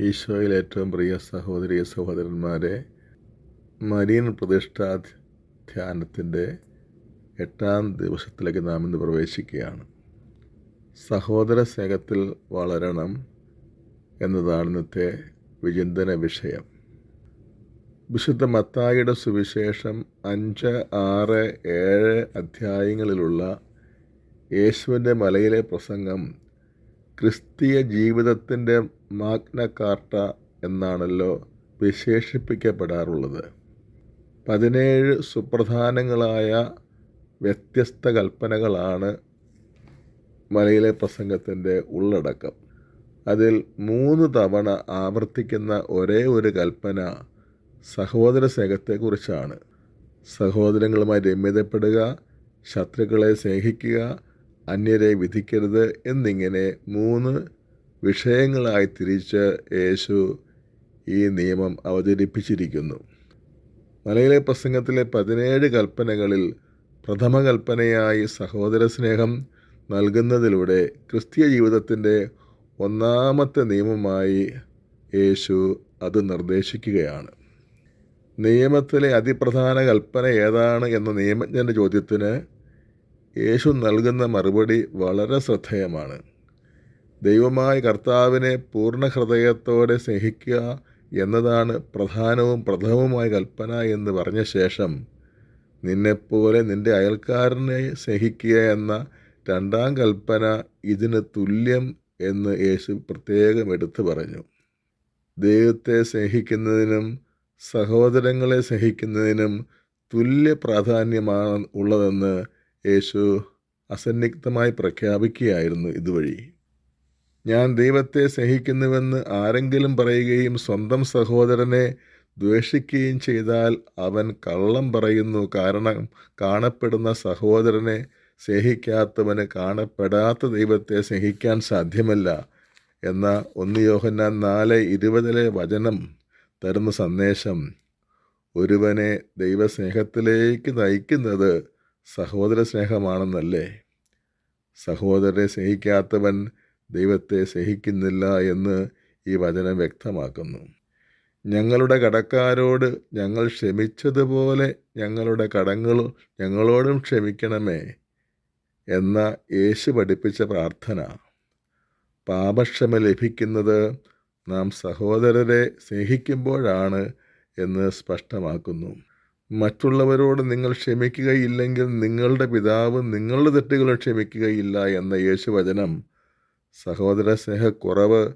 ഈശോയിൽ ഏറ്റവും പ്രിയ സഹോദരി സഹോദരന്മാരെ മരിയൻ പ്രതിഷ്ഠാ ധ്യാനത്തിന്റെ എട്ടാം ദിവസത്തിലേക്ക് നാം ഇന്ന് പ്രവേശിക്കുകയാണ്. സഹോദര സ്നേഹത്തിൽ വളരണം എന്നതാണ് ഇന്നത്തെ വിചിന്തന വിഷയം. വിശുദ്ധ മത്തായിയുടെ സുവിശേഷം അഞ്ച് ആറ് ഏഴ് അധ്യായങ്ങളിലുള്ള യേശുവിന്റെ മലയിലെ പ്രസംഗം ക്രിസ്തീയ ജീവിതത്തിന്റെ മാഗ്ന കാർട്ട എന്നാണല്ലോ വിശേഷിപ്പിക്കപ്പെടാറുള്ളത്. പതിനേഴ് സുപ്രധാനങ്ങളായ വ്യത്യസ്ത കൽപ്പനകളാണ് മലയിലെ പ്രസംഗത്തിന്റെ ഉള്ളടക്കം. അതിൽ മൂന്ന് തവണ ആവർത്തിക്കുന്ന ഒരേ ഒരു കൽപ്പന സഹോദര സ്നേഹത്തെക്കുറിച്ചാണ്. സഹോദരങ്ങളുമായി രമ്യതപ്പെടുക ശത്രുക്കളെ സ്നേഹിക്കുക അന്യരെ വിധിക്കരുത് എന്നിങ്ങനെ മൂന്ന് വിഷയങ്ങളായി തിരിച്ച് യേശു ഈ നിയമം അവതരിപ്പിച്ചിരിക്കുന്നു. മലയിലെ പ്രസംഗത്തിലെ പതിനേഴ് കൽപ്പനകളിൽ പ്രഥമ കൽപ്പനയായി സഹോദര സ്നേഹം നൽകുന്നതിലൂടെ ക്രിസ്തീയ ജീവിതത്തിന്റെ ഒന്നാമത്തെ നിയമമായി യേശു അത് നിർദ്ദേശിക്കുകയാണ്. നിയമത്തിലെ അതിപ്രധാന കൽപ്പന ഏതാണ് എന്ന നിയമജ്ഞന്റെ ചോദ്യത്തിന് യേശു നൽകുന്ന മറുപടി വളരെ ശ്രദ്ധേയമാണ്. ദൈവമായ കർത്താവിനെ പൂർണ ഹൃദയത്തോടെ സ്നേഹിക്കുക എന്നതാണ് പ്രധാനവും പ്രഥമവുമായ കൽപ്പന എന്ന് പറഞ്ഞ ശേഷം നിന്നെപ്പോലെ നിന്റെ അയൽക്കാരനെ സ്നേഹിക്കുക എന്ന രണ്ടാം കൽപ്പന ഇതിന് തുല്യം എന്ന് യേശു പ്രത്യേകം എടുത്തു പറഞ്ഞു. ദൈവത്തെ സ്നേഹിക്കുന്നതിനും സഹോദരങ്ങളെ സ്നേഹിക്കുന്നതിനും തുല്യ പ്രാധാന്യമാണ് ഉള്ളതെന്ന് യേശു അസന്നിഗ്ധമായി പ്രഖ്യാപിക്കുകയായിരുന്നു ഇതുവഴി. ഞാൻ ദൈവത്തെ സ്നേഹിക്കുന്നുവെന്ന് ആരെങ്കിലും പറയുകയും സ്വന്തം സഹോദരനെ ദ്വേഷിക്കുകയും ചെയ്താൽ അവൻ കള്ളം പറയുന്നു. കാരണം കാണപ്പെടുന്ന സഹോദരനെ സ്നേഹിക്കാത്തവന് കാണപ്പെടാത്ത ദൈവത്തെ സ്നേഹിക്കാൻ സാധ്യമല്ല എന്ന ഒന്ന് യോഹന്നാൻ നാല് ഇരുപതിലെ വചനം തരുന്ന സന്ദേശം. ഒരുവനെ ദൈവസ്നേഹത്തിലേക്ക് നയിക്കുന്നത് സഹോദര സ്നേഹമാണെന്നല്ലേ സഹോദരനെ സ്നേഹിക്കാത്തവൻ ദൈവത്തെ സ്നേഹിക്കുന്നില്ല എന്ന് ഈ വചനം വ്യക്തമാക്കുന്നു. ഞങ്ങളുടെ കടക്കാരോട് ഞങ്ങൾ ക്ഷമിച്ചതുപോലെ ഞങ്ങളുടെ കടങ്ങൾ ഞങ്ങളോടും ക്ഷമിക്കണമേ എന്ന യേശു പഠിപ്പിച്ച പ്രാർത്ഥന. പാപക്ഷമ ലഭിക്കുന്നത് നാം സഹോദരരെ സ്നേഹിക്കുമ്പോഴാണ് എന്ന് സ്പഷ്ടമാക്കുന്നു. മറ്റുള്ളവരോട് നിങ്ങൾ ക്ഷമിക്കുകയില്ലെങ്കിൽ നിങ്ങളുടെ പിതാവ് നിങ്ങളുടെ തെറ്റുകൾ ക്ഷമിക്കുകയില്ല എന്ന യേശുവചനം സഹോദര സ്നേഹക്കുറവ്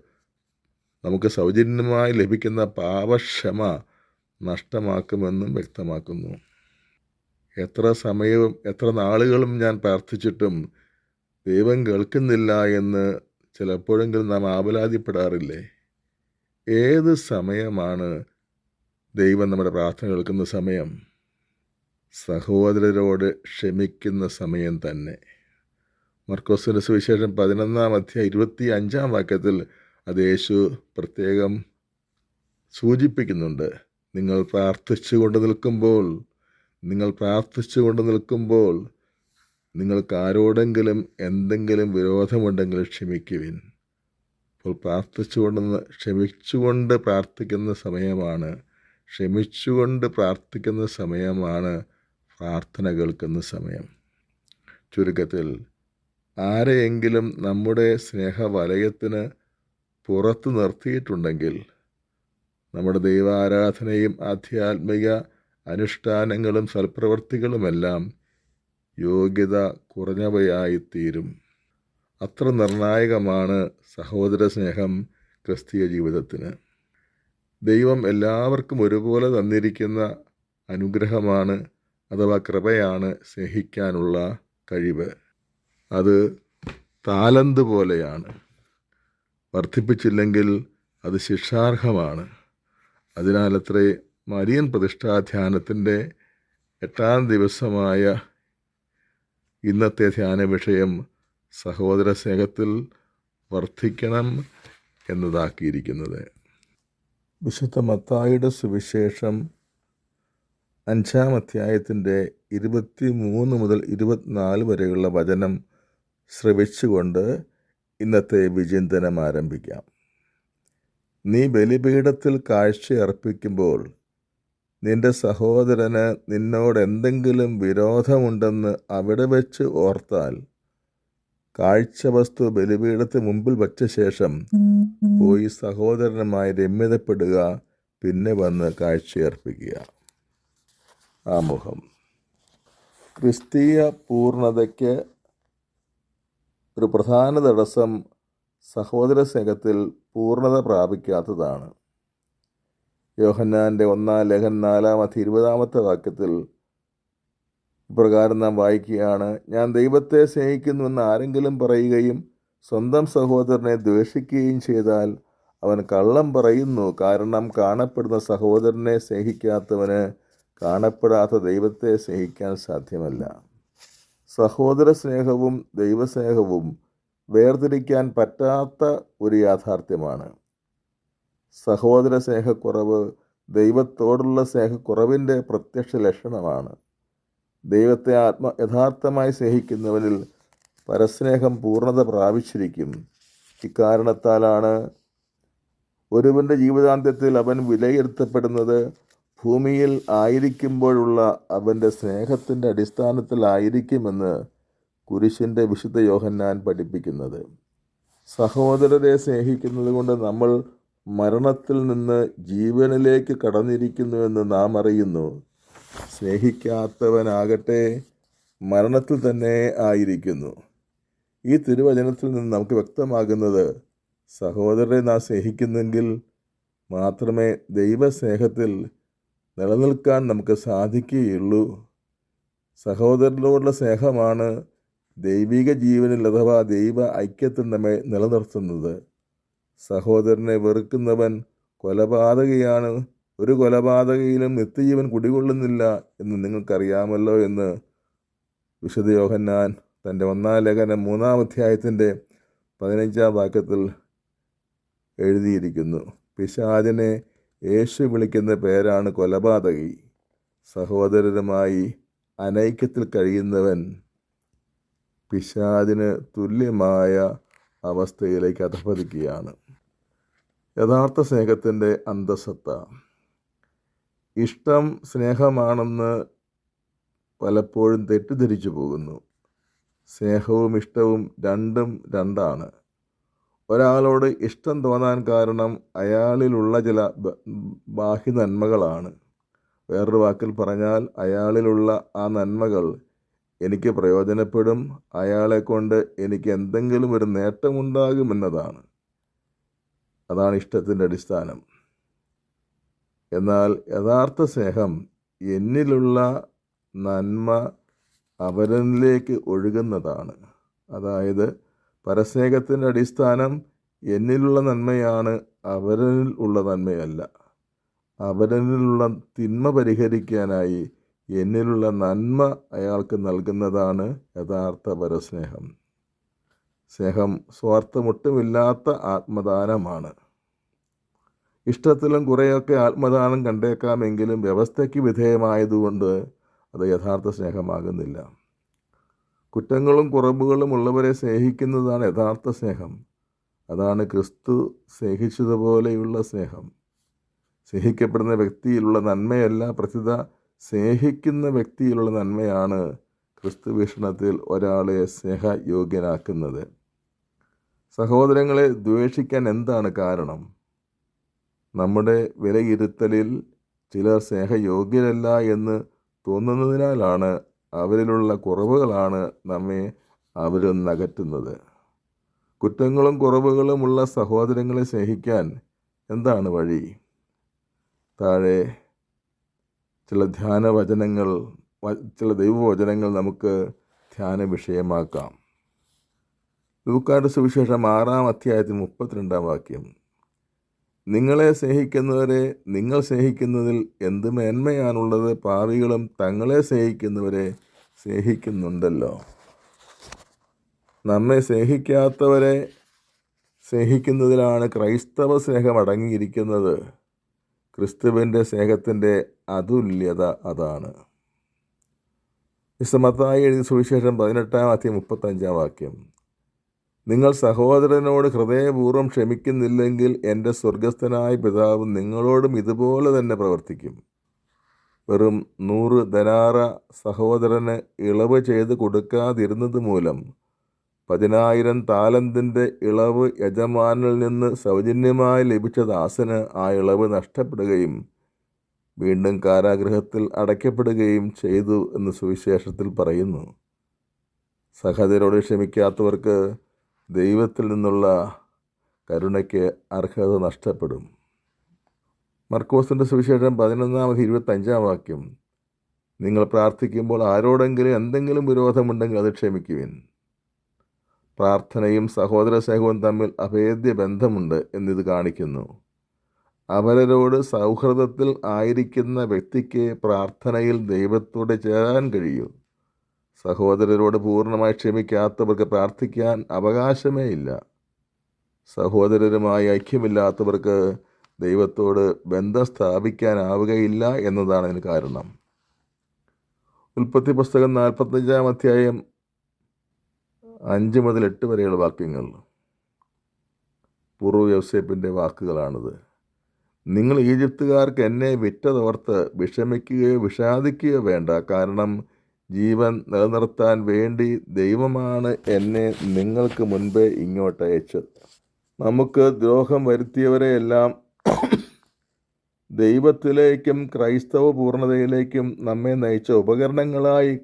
നമുക്ക് സൗജന്യമായി ലഭിക്കുന്ന പാപക്ഷമ നഷ്ടമാക്കുമെന്നും വ്യക്തമാക്കുന്നു. എത്ര സമയവും എത്ര നാളുകളും ഞാൻ പ്രാർത്ഥിച്ചിട്ടും ദൈവം കേൾക്കുന്നില്ല എന്ന് ചിലപ്പോഴെങ്കിലും നാം ആപലാതിപ്പെടാറില്ലേ ഏത് സമയമാണ് ദൈവം നമ്മുടെ പ്രാർത്ഥന കേൾക്കുന്ന സമയം? സഹോദരരോട് ക്ഷമിക്കുന്ന സമയം തന്നെ. മർക്കോസിന്റെ സുവിശേഷം പതിനൊന്നാം അധ്യായം ഇരുപത്തി അഞ്ചാം വാക്യത്തിൽ അത് യേശു പ്രത്യേകം സൂചിപ്പിക്കുന്നുണ്ട്. നിങ്ങൾ പ്രാർത്ഥിച്ചു കൊണ്ട് നിൽക്കുമ്പോൾ നിങ്ങൾ പ്രാർത്ഥിച്ചു കൊണ്ട് നിൽക്കുമ്പോൾ നിങ്ങൾക്ക് ആരോടെങ്കിലും എന്തെങ്കിലും വിരോധമുണ്ടെങ്കിൽ ക്ഷമിക്കുവിൻ. അപ്പോൾ പ്രാർത്ഥിച്ചുകൊണ്ട് ക്ഷമിച്ചുകൊണ്ട് പ്രാർത്ഥിക്കുന്ന സമയമാണ് ക്ഷമിച്ചുകൊണ്ട് പ്രാർത്ഥിക്കുന്ന സമയമാണ് പ്രാർത്ഥന കേൾക്കുന്ന സമയം. ചുരുക്കത്തിൽ ആരെയെങ്കിലും നമ്മുടെ സ്നേഹവലയത്തിന് പുറത്തു നിർത്തിയിട്ടുണ്ടെങ്കിൽ നമ്മുടെ ദൈവാരാധനയും ആധ്യാത്മിക അനുഷ്ഠാനങ്ങളും സൽപ്രവർത്തികളുമെല്ലാം യോഗ്യത കുറഞ്ഞവയായിത്തീരും. അത്ര നിർണായകമാണ് സഹോദര സ്നേഹം ക്രിസ്തീയ ജീവിതത്തിന്. ദൈവം എല്ലാവർക്കും ഒരുപോലെ തന്നിരിക്കുന്ന അനുഗ്രഹമാണ് അഥവാ കൃപയാണ് സ്നേഹിക്കാനുള്ള കഴിവ്. അത് താലന്ത് പോലെയാണ്. വർദ്ധിപ്പിച്ചില്ലെങ്കിൽ അത് ശിക്ഷാർഹമാണ്. അതിനാൽ അത്രേ മരിയൻ പ്രതിഷ്ഠാധ്യാനത്തിന്റെ എട്ടാം ദിവസമായ ഇന്നത്തെ ധ്യാന വിഷയം സഹോദര സ്നേഹത്തിൽ വർദ്ധിക്കണം എന്നതാക്കിയിരിക്കുന്നത്. വിശുദ്ധ മത്തായിയുടെ സുവിശേഷം അഞ്ചാം അധ്യായത്തിന്റെ ഇരുപത്തി മൂന്ന് മുതൽ ഇരുപത്തിനാല് വരെയുള്ള വചനം ശ്രവിച്ചുകൊണ്ട് ഇന്നത്തെ വിചിന്തനം ആരംഭിക്കാം. നീ ബലിപീഠത്തിൽ കാഴ്ചയർപ്പിക്കുമ്പോൾ നിന്റെ സഹോദരന് നിന്നോട് എന്തെങ്കിലും വിരോധമുണ്ടെന്ന് അവിടെ വെച്ച് ഓർത്താൽ കാഴ്ചവസ്തു ബലിപീഠത്തിന് മുമ്പിൽ വച്ച ശേഷം പോയി സഹോദരനുമായി രമ്യതപ്പെടുക പിന്നെ വന്ന് കാഴ്ചയർപ്പിക്കുക ആമുഖം. ക്രിസ്തീയ പൂർണതയ്ക്ക് ഒരു പ്രധാന തടസ്സം സഹോദര സ്നേഹത്തിൽ പൂർണത പ്രാപിക്കാത്തതാണ്. യോഹന്നാന്റെ ഒന്നാം ലേഖൻ നാലാമത്തെ ഇരുപതാമത്തെ വാക്യത്തിൽ ഇപ്രകാരം നാം വായിക്കുകയാണ് ഞാൻ ദൈവത്തെ സ്നേഹിക്കുന്നുവെന്ന് ആരെങ്കിലും പറയുകയും സ്വന്തം സഹോദരനെ ദ്വേഷിക്കുകയും ചെയ്താൽ അവൻ കള്ളം പറയുന്നു. കാരണം കാണപ്പെടുന്ന സഹോദരനെ സ്നേഹിക്കാത്തവന് കാണപ്പെടാത്ത ദൈവത്തെ സ്നേഹിക്കാൻ സാധ്യമല്ല. സഹോദര സ്നേഹവും ദൈവസ്നേഹവും വേർതിരിക്കാൻ പറ്റാത്ത ഒരു യാഥാർത്ഥ്യമാണ്. സഹോദര സ്നേഹക്കുറവ് ദൈവത്തോടുള്ള സ്നേഹക്കുറവിന്റെ പ്രത്യക്ഷ ലക്ഷണമാണ്. ദൈവത്തെ ആത്മ യഥാർത്ഥമായി സ്നേഹിക്കുന്നവനിൽ പരസ്നേഹം പൂർണത പ്രാപിച്ചിരിക്കും. ഇക്കാരണത്താലാണ് ഒരുവന്റെ ജീവിതാന്ത്യത്തിൽ അവൻ വിലയിരുത്തപ്പെടുന്നത് ഭൂമിയിൽ ആയിരിക്കുമ്പോഴുള്ള അവന്റെ സ്നേഹത്തിന്റെ അടിസ്ഥാനത്തിലായിരിക്കുമെന്ന് കുരിശിന്റെ വിശുദ്ധ യോഹന്നാൻ പഠിപ്പിക്കുന്നത്. സഹോദരരെ സ്നേഹിക്കുന്നത് കൊണ്ട് നമ്മൾ മരണത്തിൽ നിന്ന് ജീവനിലേക്ക് കടന്നിരിക്കുന്നുവെന്ന് നാം അറിയുന്നു. സ്നേഹിക്കാത്തവനാകട്ടെ മരണത്തിൽ തന്നെ ആയിരിക്കുന്നു. ഈ തിരുവചനത്തിൽ നിന്ന് നമുക്ക് വ്യക്തമാകുന്നത് സഹോദരനെ നാം സ്നേഹിക്കുന്നെങ്കിൽ മാത്രമേ ദൈവസ്നേഹത്തിൽ നിലനിൽക്കാൻ നമുക്ക് സാധിക്കുകയുള്ളൂ. സഹോദരനോടുള്ള സ്നേഹമാണ് ദൈവിക ജീവനിൽ അഥവാ ദൈവ ഐക്യത്തിൽ നമ്മെ നിലനിർത്തുന്നത്. സഹോദരനെ വെറുക്കുന്നവൻ കൊലപാതകയാണ്. ഒരു കൊലപാതകയിലും നിത്യജീവൻ കുടികൊള്ളുന്നില്ല എന്ന് നിങ്ങൾക്കറിയാമല്ലോ എന്ന് വിശുദ്ധ യോഹന്നാൻ തന്റെ ഒന്നാം ലേഖനം മൂന്നാം അധ്യായത്തിന്റെ പതിനഞ്ചാം വാക്യത്തിൽ എഴുതിയിരിക്കുന്നു. പിശാദിനെ യേശു വിളിക്കുന്ന പേരാണ് കൊലപാതകി. സഹോദരരുമായി അനൈക്യത്തിൽ കഴിയുന്നവൻ പിശാദിന് തുല്യമായ അവസ്ഥയിലേക്ക് അധപതിക്കുകയാണ്. യഥാർത്ഥ സ്നേഹത്തിന്റെ അന്തസത്ത. ഇഷ്ടം സ്നേഹമാണെന്ന് പലപ്പോഴും തെറ്റിദ്ധരിച്ചു പോകുന്നു. സ്നേഹവും ഇഷ്ടവും രണ്ടും രണ്ടാണ്. ഒരാളോട് ഇഷ്ടം തോന്നാൻ കാരണം അയാളിലുള്ള ചില ബാഹ്യ നന്മകളാണ്. വേറൊരു വാക്കിൽ പറഞ്ഞാൽ അയാളിലുള്ള ആ നന്മകൾ എനിക്ക് പ്രയോജനപ്പെടും. അയാളെ കൊണ്ട് എനിക്ക് എന്തെങ്കിലും ഒരു നേട്ടമുണ്ടാകുമെന്നതാണ് അതാണ് ഇഷ്ടത്തിന്റെ അടിസ്ഥാനം. എന്നാൽ യഥാർത്ഥ സ്നേഹം എന്നിലുള്ള നന്മ അവരനിലേക്ക് ഒഴുകുന്നതാണ്. അതായത് പരസ്നേഹത്തിന്റെ അടിസ്ഥാനം എന്നിലുള്ള നന്മയാണ് അവരനിൽ ഉള്ള നന്മയല്ല. അവരനിലുള്ള തിന്മ പരിഹരിക്കാനായി എന്നിലുള്ള നന്മ അയാൾക്ക് നൽകുന്നതാണ് യഥാർത്ഥ പരസ്നേഹം. സ്നേഹം സ്വാർത്ഥമൊട്ടുമില്ലാത്ത ആത്മദാനമാണ്. ഇഷ്ടത്തിലും കുറേയൊക്കെ ആത്മദാനം കണ്ടേക്കാമെങ്കിലും വ്യവസ്ഥയ്ക്ക് വിധേയമായതുകൊണ്ട് അത് യഥാർത്ഥ സ്നേഹമാകുന്നില്ല. കുറ്റങ്ങളും കുറവുകളും ഉള്ളവരെ സ്നേഹിക്കുന്നതാണ് യഥാർത്ഥ സ്നേഹം. അതാണ് ക്രിസ്തു സ്നേഹിച്ചതുപോലെയുള്ള സ്നേഹം. സ്നേഹിക്കപ്പെടുന്ന വ്യക്തിയിലുള്ള നന്മയല്ല പ്രസിദ്ധ സ്നേഹിക്കുന്ന വ്യക്തിയിലുള്ള നന്മയാണ് ക്രിസ്തു വീക്ഷണത്തിൽ ഒരാളെ സ്നേഹയോഗ്യനാക്കുന്നത്. സഹോദരങ്ങളെ ദ്വേഷിക്കാൻ എന്താണ് കാരണം? നമ്മുടെ വിലയിരുത്തലിൽ ചിലർ സ്നേഹയോഗ്യരല്ല എന്ന് തോന്നുന്നതിനാലാണ് അവരിലുള്ള കുറവുകളാണ് നമ്മെ അവരിൽ നിന്ന് കുറ്റങ്ങളും കുറവുകളുമുള്ള സഹോദരങ്ങളെ സ്നേഹിക്കാൻ എന്താണ് വഴി? താഴെ ചില ധ്യാനവചനങ്ങൾ വചനങ്ങൾ ചില ദൈവവചനങ്ങൾ നമുക്ക് ധ്യാന വിഷയമാക്കാം. ലൂക്കാട് സുവിശേഷം ആറാം അധ്യായത്തിൽ മുപ്പത്തിരണ്ടാം വാക്യം. നിങ്ങളെ സ്നേഹിക്കുന്നവരെ നിങ്ങൾ സ്നേഹിക്കുന്നതിൽ എന്ത് മേന്മയാണുള്ളത്? പാവികളും തങ്ങളെ സ്നേഹിക്കുന്നവരെ സ്നേഹിക്കുന്നുണ്ടല്ലോ. നമ്മെ സ്നേഹിക്കാത്തവരെ സ്നേഹിക്കുന്നതിലാണ് ക്രൈസ്തവ സ്നേഹം അടങ്ങിയിരിക്കുന്നത്. ക്രിസ്തുവിന്റെ സ്നേഹത്തിന്റെ അതുല്യത അതാണ്. വിശ്വമത്തായി എഴുതി സുവിശേഷം പതിനെട്ടാം ആദ്യം മുപ്പത്തഞ്ചാം വാക്യം. നിങ്ങൾ സഹോദരനോട് ഹൃദയപൂർവം ക്ഷമിക്കുന്നില്ലെങ്കിൽ എന്റെ സ്വർഗസ്ഥനായ പിതാവ് നിങ്ങളോടും ഇതുപോലെ തന്നെ പ്രവർത്തിക്കും. വെറും നൂറ് ധനാറ സഹോദരന് ഇളവ് ചെയ്ത് കൊടുക്കാതിരുന്നത് മൂലം പതിനായിരം താലന്തിന്റെ ഇളവ് യജമാനിൽ നിന്ന് സൗജന്യമായി ലഭിച്ച ദാസന് ആ ഇളവ് നഷ്ടപ്പെടുകയും വീണ്ടും കാരാഗ്രഹത്തിൽ അടയ്ക്കപ്പെടുകയും ചെയ്തു എന്ന് സുവിശേഷത്തിൽ പറയുന്നു. സഹോദരോട് ക്ഷമിക്കാത്തവർക്ക് ദൈവത്തിൽ നിന്നുള്ള കരുണയ്ക്ക് അർഹത നഷ്ടപ്പെടും. മർക്കോസിന്റെ സുവിശേഷം പതിനൊന്നാമത് ഇരുപത്തഞ്ചാം വാക്യം. നിങ്ങൾ പ്രാർത്ഥിക്കുമ്പോൾ ആരോടെങ്കിലും എന്തെങ്കിലും വിരോധമുണ്ടെങ്കിൽ അത് ക്ഷമിക്കുവിൻ. പ്രാർത്ഥനയും സഹോദര സ്നേഹവും തമ്മിൽ അഭേദ്യ ബന്ധമുണ്ട് എന്നിത് കാണിക്കുന്നു. അവരോട് സൗഹൃദത്തിൽ ആയിരിക്കുന്ന വ്യക്തിക്ക് പ്രാർത്ഥനയിൽ ദൈവത്തോട് ചേരാൻ കഴിയൂ. സഹോദരരോട് പൂർണമായി ക്ഷമിക്കാത്തവർക്ക് പ്രാർത്ഥിക്കാൻ അവകാശമേ ഇല്ല. സഹോദരരുമായി ഐക്യമില്ലാത്തവർക്ക് ദൈവത്തോട് ബന്ധം സ്ഥാപിക്കാനാവുകയില്ല എന്നതാണ് അതിന് കാരണം. ഉൽപ്പത്തി പുസ്തകം നാൽപ്പത്തഞ്ചാം അധ്യായം അഞ്ച് മുതൽ എട്ട് വരെയുള്ള വാക്യങ്ങൾ. പൂർവ യോസേപ്പിന്റെ വാക്കുകളാണിത്. നിങ്ങൾ ഈജിപ്തുകാർക്ക് എന്നെ വിറ്റതോർത്ത് വിഷമിക്കുകയോ വിഷാദിക്കുകയോ വേണ്ട. കാരണം ജീവൻ നിലനിർത്താൻ വേണ്ടി ദൈവമാണ് എന്നെ നിങ്ങൾക്ക് മുൻപേ ഇങ്ങോട്ട് അയച്ചത്. നമുക്ക് ദ്രോഹം വരുത്തിയവരെയെല്ലാം ദൈവത്തിലേക്കും ക്രൈസ്തവ പൂർണതയിലേക്കും നമ്മെ നയിച്ച ഉപകരണങ്ങളായി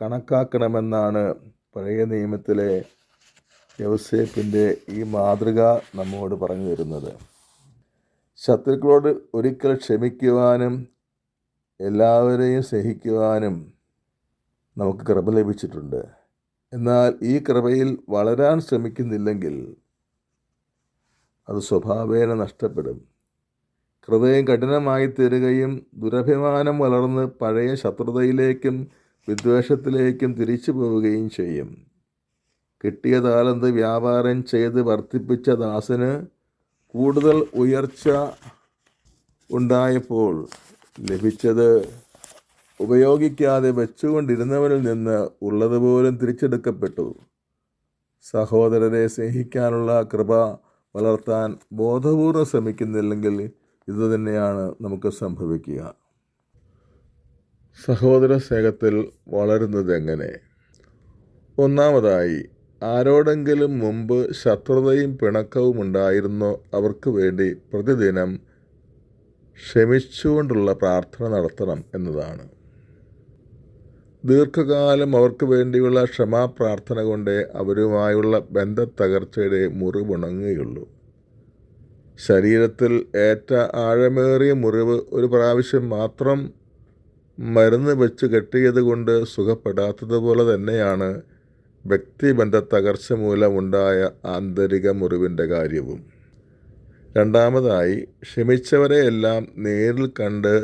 കണക്കാക്കണമെന്നാണ് പഴയ നിയമത്തിലെ യോസേപ്പിന്റെ ഈ മാതൃക നമ്മോട് പറഞ്ഞു തരുന്നത്. ശത്രുക്കളോട് ഒരിക്കൽ ക്ഷമിക്കുവാനും എല്ലാവരെയും സ്നേഹിക്കുവാനും നമുക്ക് കൃപ ലഭിച്ചിട്ടുണ്ട്. എന്നാൽ ഈ കൃപയിൽ വളരാൻ ശ്രമിക്കുന്നില്ലെങ്കിൽ അത് സ്വഭാവേന നഷ്ടപ്പെടും. ഹൃദയം കഠിനമായി തീരുകയും ദുരഭിമാനം വളർന്ന് പഴയ ശത്രുതയിലേക്കും വിദ്വേഷത്തിലേക്കും തിരിച്ചു പോവുകയും ചെയ്യും. കിട്ടിയ താലന്ത് വ്യാപാരം ചെയ്ത് വർദ്ധിപ്പിച്ച ദാസന് കൂടുതൽ ഉയർച്ച ഉണ്ടായപ്പോൾ ലഭിച്ചത് ഉപയോഗിക്കാതെ വെച്ചുകൊണ്ടിരുന്നവരിൽ നിന്ന് ഉള്ളതുപോലും തിരിച്ചെടുക്കപ്പെട്ടു. സഹോദരരെ സ്നേഹിക്കാനുള്ള കൃപ വളർത്താൻ ബോധപൂർവം ശ്രമിക്കുന്നില്ലെങ്കിൽ ഇതുതന്നെയാണ് നമുക്ക് സംഭവിക്കുക. സഹോദര സ്നേഹത്തിൽ വളരുന്നത് എങ്ങനെ? ഒന്നാമതായി ആരോടെങ്കിലും മുമ്പ് ശത്രുതയും പിണക്കവും ഉണ്ടായിരുന്നോ അവർക്ക് വേണ്ടി പ്രതിദിനം ക്ഷമിച്ചുകൊണ്ടുള്ള പ്രാർത്ഥന നടത്തണം എന്നതാണ്. ദീർഘകാലം അവർക്ക് വേണ്ടിയുള്ള ക്ഷമാപ്രാർത്ഥന കൊണ്ടേ അവരുമായുള്ള ബന്ധത്തകർച്ചയുടെ മുറിവുണങ്ങുകയുള്ളൂ. ശരീരത്തിൽ ഏറ്റ ആഴമേറിയ മുറിവ് ഒരു പ്രാവശ്യം മാത്രം മരുന്ന് വെച്ച് കെട്ടിയത് കൊണ്ട് സുഖപ്പെടാത്തതുപോലെ തന്നെയാണ് വ്യക്തിബന്ധ തകർച്ച മൂലമുണ്ടായ ആന്തരിക മുറിവിന്റെ കാര്യവും. രണ്ടാമതായി ക്ഷമിച്ചവരെയെല്ലാം നേരിൽ കണ്ട്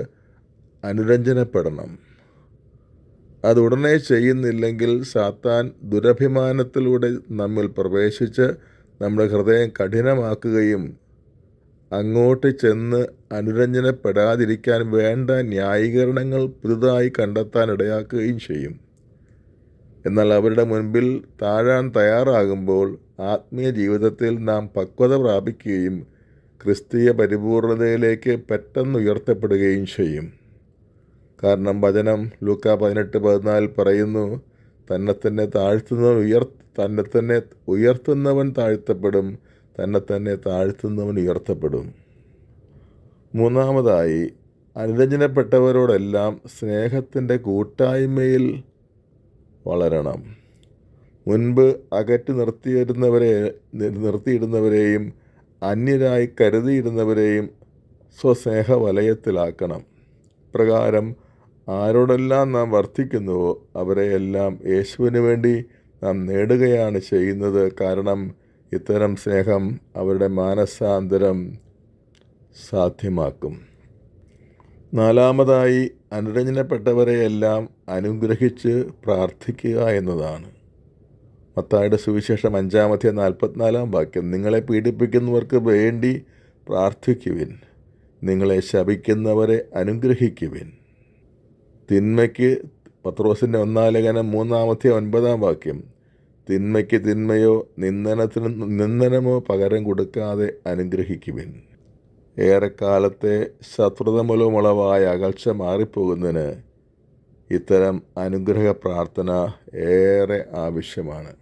അനുരഞ്ജനപ്പെടണം. അതുടനെ ചെയ്യുന്നില്ലെങ്കിൽ സാത്താൻ ദുരഭിമാനത്തിലൂടെ നമ്മിൽ പ്രവേശിച്ച് നമ്മുടെ ഹൃദയം കഠിനമാക്കുകയും അങ്ങോട്ട് ചെന്ന് അനുരഞ്ജനപ്പെടാതിരിക്കാൻ വേണ്ട ന്യായീകരണങ്ങൾ പുതുതായി കണ്ടെത്താൻ ഇടയാക്കുകയും ചെയ്യും. എന്നാൽ അവരുടെ മുൻപിൽ താഴാൻ തയ്യാറാകുമ്പോൾ ആത്മീയ ജീവിതത്തിൽ നാം പക്വത പ്രാപിക്കുകയും ക്രിസ്തീയ പരിപൂർണതയിലേക്ക് പെട്ടെന്ന് ഉയർത്തപ്പെടുകയും ചെയ്യും. കാരണം വചനം ലൂക്ക പതിനെട്ട് പതിനാലിൽ പറയുന്നു തന്നെ തന്നെ താഴ്ത്തുന്നവൻ ഉയർ തന്നെ തന്നെ ഉയർത്തുന്നവൻ താഴ്ത്തപ്പെടും. തന്നെ തന്നെ താഴ്ത്തുന്നവൻ ഉയർത്തപ്പെടും. മൂന്നാമതായി അനുരഞ്ജനപ്പെട്ടവരോടെല്ലാം സ്നേഹത്തിന്റെ കൂട്ടായ്മയിൽ വളരണം. മുൻപ് അകറ്റി നിർത്തിയിരുന്നവരെ നിർത്തിയിടുന്നവരെയും അന്യരായി കരുതിയിരുന്നവരെയും സ്വസ്നേഹ വലയത്തിലാക്കണം പ്രകാരം ആരോടെല്ലാം നാം വർദ്ധിക്കുന്നുവോ അവരെയെല്ലാം യേശുവിന് വേണ്ടി നാം നേടുകയാണ് ചെയ്യുന്നത്. കാരണം ഇത്തരം സ്നേഹം അവരുടെ മാനസാന്തരം സാധ്യമാക്കും. നാലാമതായി അനുരഞ്ജനപ്പെട്ടവരെയെല്ലാം അനുഗ്രഹിച്ച് പ്രാർത്ഥിക്കുക എന്നതാണ്. മത്തായുടെ സുവിശേഷം അഞ്ചാമത്തെ നാൽപ്പത്തിനാലാം വാക്യം നിങ്ങളെ പീഡിപ്പിക്കുന്നവർക്ക് വേണ്ടി പ്രാർത്ഥിക്കുവിൻ. നിങ്ങളെ ശപിക്കുന്നവരെ അനുഗ്രഹിക്കുവിൻ. തിന്മയ്ക്ക് പത്രോസിന്റെ ഒന്നാം ലേഖനം മൂന്നാമത്തെ ഒൻപതാം വാക്യം തിന്മയ്ക്ക് തിന്മയോ നിന്ദനത്തിന് നിന്ദനമോ പകരം കൊടുക്കാതെ അനുഗ്രഹിക്കുവിൻ. ഏറെക്കാലത്തെ ശത്രുത മൂലമുളവായ അകൽച്ച മാറിപ്പോകുന്നതിന് ഇത്തരം അനുഗ്രഹ പ്രാർത്ഥന ഏറെ ആവശ്യമാണ്.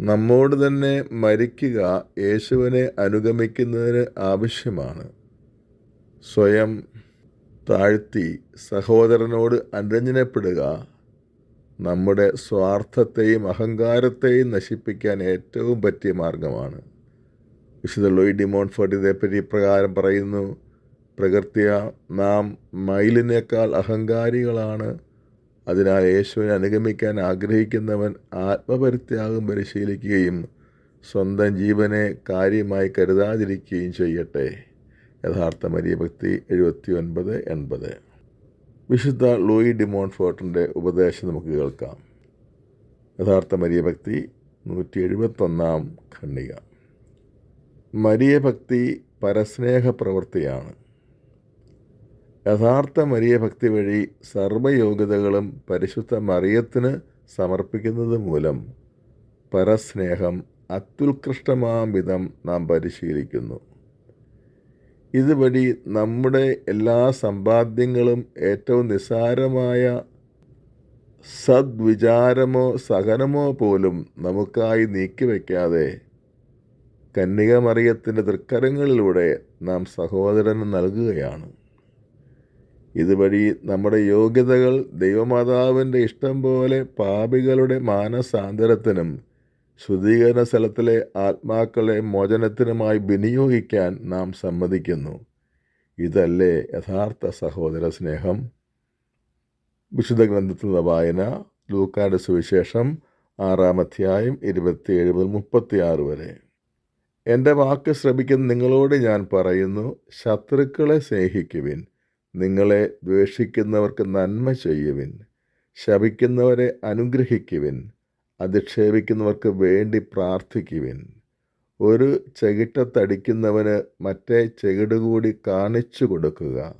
നമ്മോട് തന്നെ മരിക്കുക യേശുവിനെ അനുഗമിക്കുന്നതിന് ആവശ്യമാണ്. സ്വയം താഴ്ത്തി സഹോദരനോട് അനുരഞ്ജനപ്പെടുക നമ്മുടെ സ്വാർത്ഥത്തെയും അഹങ്കാരത്തെയും നശിപ്പിക്കാൻ ഏറ്റവും പറ്റിയ മാർഗമാണ്. വിശുദ്ധ ലോയ് ഡിമോൺഫോർട്ട് ഇതേപ്പറ്റി പ്രകാരം പറയുന്നു പ്രകൃത്യ നാം മയിലിനേക്കാൾ അഹങ്കാരികളാണ്. അതിനാൽ യേശുവിനെ അനുഗമിക്കാൻ ആഗ്രഹിക്കുന്നവൻ ആത്മപരിത്യാഗം പരിശീലിക്കുകയും സ്വന്തം ജീവനെ കാര്യമായി കരുതാതിരിക്കുകയും ചെയ്യട്ടെ. യഥാർത്ഥ മരിയ ഭക്തി എഴുപത്തി ഒൻപത് എൺപത്. വിശുദ്ധ ലൂയി ഡിമോൺഫോർട്ടിന്റെ ഉപദേശം നമുക്ക് കേൾക്കാം. യഥാർത്ഥ മരിയഭക്തി നൂറ്റി എഴുപത്തൊന്നാം ഖണ്ഡിക. മരിയഭക്തി പരസ്നേഹ പ്രവൃത്തിയാണ്. യഥാർത്ഥ മരിയഭക്തി വഴി സർവയോഗ്യതകളും പരിശുദ്ധ മറിയത്തിന് സമർപ്പിക്കുന്നത് മൂലം പരസ്നേഹം അത്യുത്കൃഷ്ടമാം വിധം നാം പരിശീലിക്കുന്നു. ഇതുവഴി നമ്മുടെ എല്ലാ സമ്പാദ്യങ്ങളും ഏറ്റവും നിസ്സാരമായ സദ്വിചാരമോ സഹനമോ പോലും നമുക്കായി നീക്കിവെക്കാതെ കന്യകമറിയത്തിന്റെ തൃക്കരങ്ങളിലൂടെ നാം സഹോദരന് നൽകുകയാണ്. ഇതുവഴി നമ്മുടെ യോഗ്യതകൾ ദൈവമാതാവിന്റെ ഇഷ്ടം പോലെ പാപികളുടെ മാനസാന്തരത്തിനും ശുദ്ധീകരണ സ്ഥലത്തിലെ ആത്മാക്കളെ മോചനത്തിനുമായി വിനിയോഗിക്കാൻ നാം സമ്മതിക്കുന്നു. ഇതല്ലേ യഥാർത്ഥ സഹോദര സ്നേഹം? വിശുദ്ധ ഗ്രന്ഥത്തിൽ നിന്ന് വായന ലൂക്കാട് സുവിശേഷം ആറാം അധ്യായം ഇരുപത്തിയേഴ് മുതൽ മുപ്പത്തിയാറ് വരെ. എന്റെ വാക്ക് ശ്രമിക്കുന്ന നിങ്ങളോട് ഞാൻ പറയുന്നു ശത്രുക്കളെ സ്നേഹിക്കുവിൻ നിങ്ങളെ ദ്വേഷിക്കുന്നവർക്ക് നന്മ ചെയ്യുവിൻ ശപിക്കുന്നവരെ അനുഗ്രഹിക്കുവിൻ അധിക്ഷേപിക്കുന്നവർക്ക് വേണ്ടി പ്രാർത്ഥിക്കുവിൻ. ഒരു ചെകിട്ടത്തടിക്കുന്നവന് മറ്റേ ചെകിട് കൂടി കാണിച്ചു കൊടുക്കുക.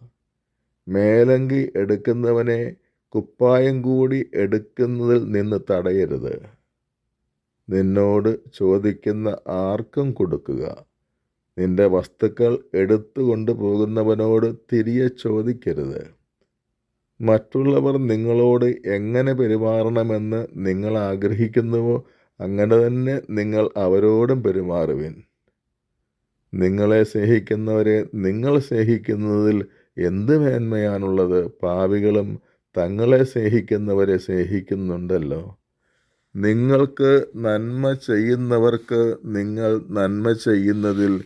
മേലങ്കി എടുക്കുന്നവനെ കുപ്പായം കൂടി എടുക്കുന്നതിൽ നിന്ന് തടയരുത്. നിന്നോട് ചോദിക്കുന്ന ആർക്കും കൊടുക്കുക. നിന്റെ വസ്തുക്കൾ എടുത്തു കൊണ്ടുപോകുന്നവനോട് തിരികെ ചോദിക്കരുത്. മറ്റുള്ളവർ നിങ്ങളോട് എങ്ങനെ പെരുമാറണമെന്ന് നിങ്ങൾ ആഗ്രഹിക്കുന്നുവോ അങ്ങനെ തന്നെ നിങ്ങൾ അവരോടും പെരുമാറുവിൻ. നിങ്ങളെ സ്നേഹിക്കുന്നവരെ നിങ്ങൾ സ്നേഹിക്കുന്നതിൽ എന്ത് മേന്മയാണുള്ളത്? പാവികളും തങ്ങളെ സ്നേഹിക്കുന്നവരെ സ്നേഹിക്കുന്നുണ്ടല്ലോ. നിങ്ങൾക്ക് നന്മ ചെയ്യുന്നവർക്ക് നിങ്ങൾ നന്മ ചെയ്യുന്നതിൽ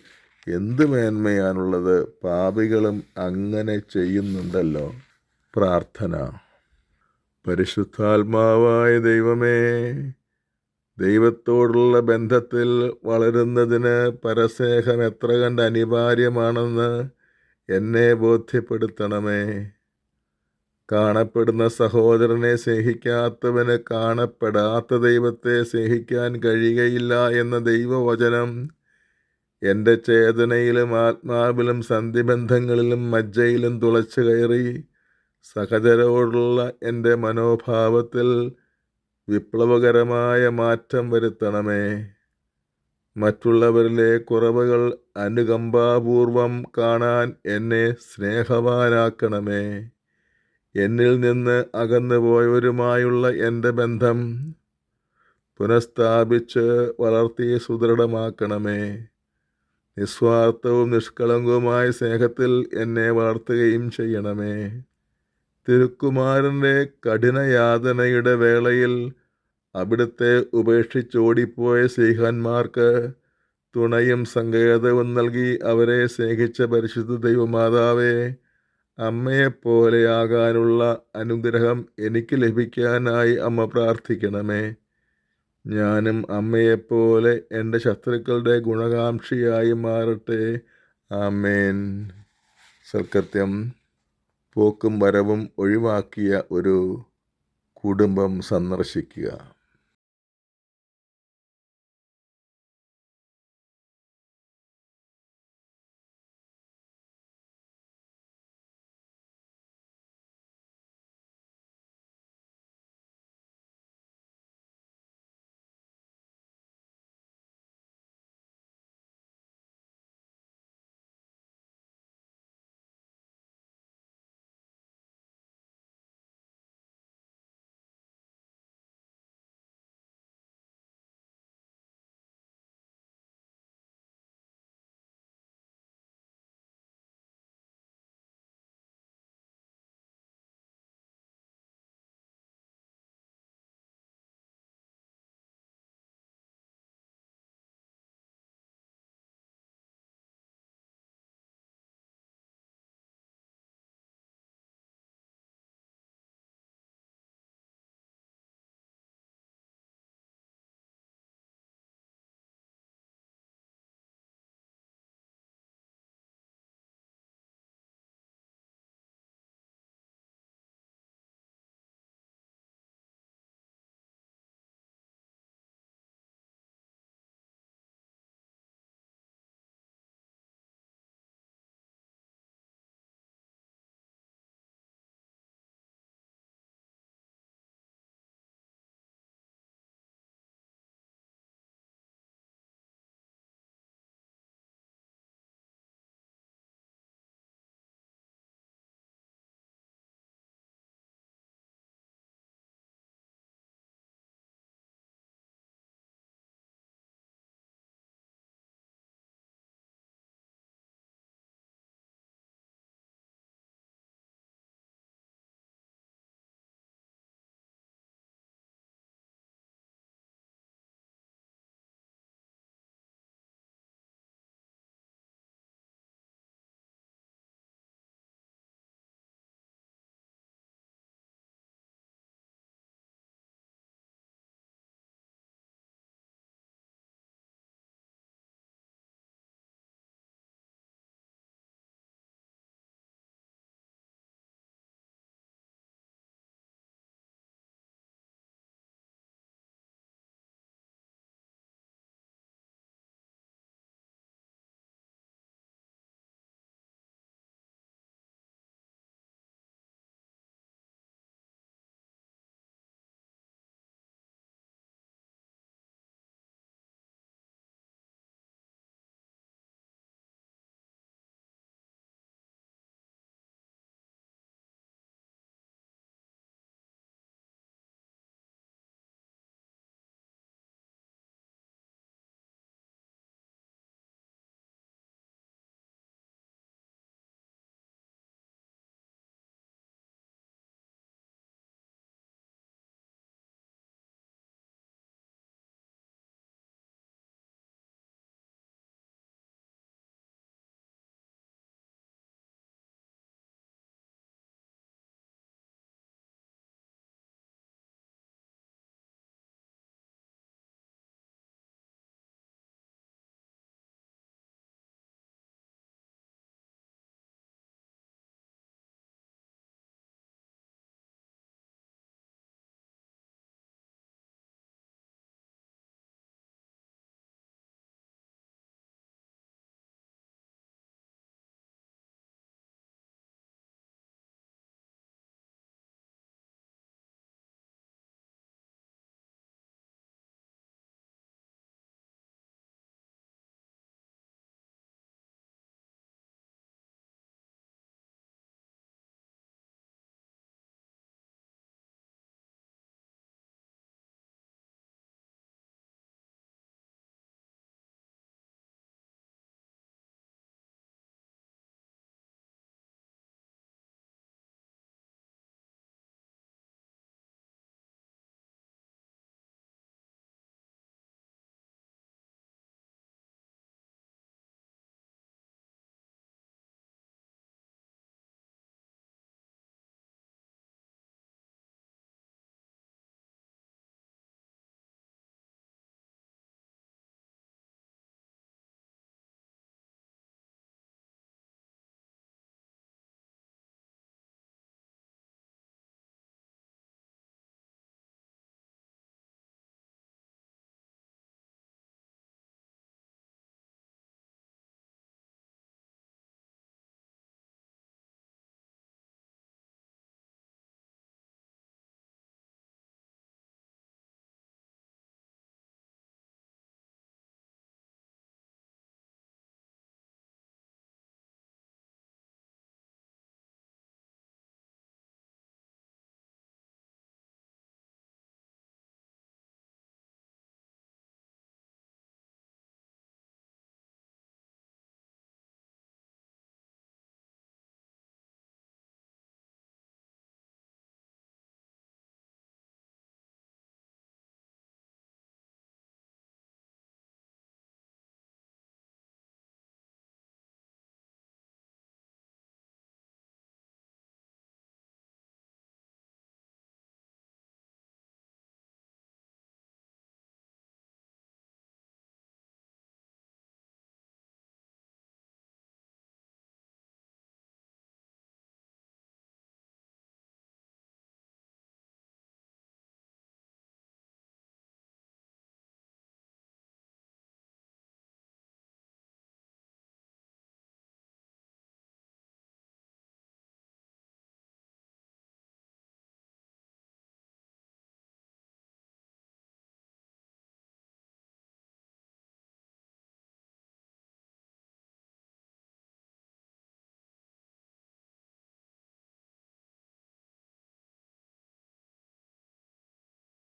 എന്ത് മേന്മയാണുള്ളത്? പാപികളും അങ്ങനെ ചെയ്യുന്നുണ്ടല്ലോ. പ്രാർത്ഥന. പരിശുദ്ധാത്മാവായ ദൈവമേ ദൈവത്തോടുള്ള ബന്ധത്തിൽ വളരുന്നതിന് പരസ്നേഹം എത്ര കണ്ട് അനിവാര്യമാണെന്ന് എന്നെ ബോധ്യപ്പെടുത്തണമേ. കാണപ്പെടുന്ന സഹോദരനെ സ്നേഹിക്കാത്തവന് കാണപ്പെടാത്ത ദൈവത്തെ സ്നേഹിക്കാൻ കഴിയുകയില്ല എന്ന ദൈവവചനം എന്റെ ചേതനയിലും ആത്മാവിലും സന്ധിബന്ധങ്ങളിലും മജ്ജയിലും തുളച്ചു കയറി സഹചരോടുള്ള എന്റെ മനോഭാവത്തിൽ വിപ്ലവകരമായ മാറ്റം വരുത്തണമേ. മറ്റുള്ളവരിലെ കുറവുകൾ അനുകമ്പാപൂർവം കാണാൻ എന്നെ സ്നേഹവാനാക്കണമേ. എന്നിൽ നിന്ന് അകന്നു പോയവരുമായുള്ള എന്റെ ബന്ധം പുനഃസ്ഥാപിച്ച് വളർത്തി സുദൃഢമാക്കണമേ. നിസ്വാർത്ഥവും നിഷ്കളങ്കവുമായ സ്നേഹത്തിൽ എന്നെ വളർത്തുകയും ചെയ്യണമേ. തിരുക്കുമാരന്റെ കഠിനയാതനയുടെ വേളയിൽ അവിടുത്തെ ഉപേക്ഷിച്ചോടിപ്പോയ സ്നേഹന്മാർക്ക് തുണയും സങ്കേതവും നൽകി അവരെ സ്നേഹിച്ച പരിശുദ്ധ ദൈവമാതാവേ അമ്മയെപ്പോലെയാകാനുള്ള അനുഗ്രഹം എനിക്ക് ലഭിക്കാനായി അമ്മ പ്രാർത്ഥിക്കണമേ. ഞാനും അമ്മയെപ്പോലെ എന്റെ ശത്രുക്കളുടെ ഗുണകാംക്ഷിയായി മാറട്ടെ. ആമേൻ. സൽക്കത്യം. പോക്കും വരവും ഒഴിവാക്കിയ ഒരു കുടുംബം സന്ദർശിക്കുക.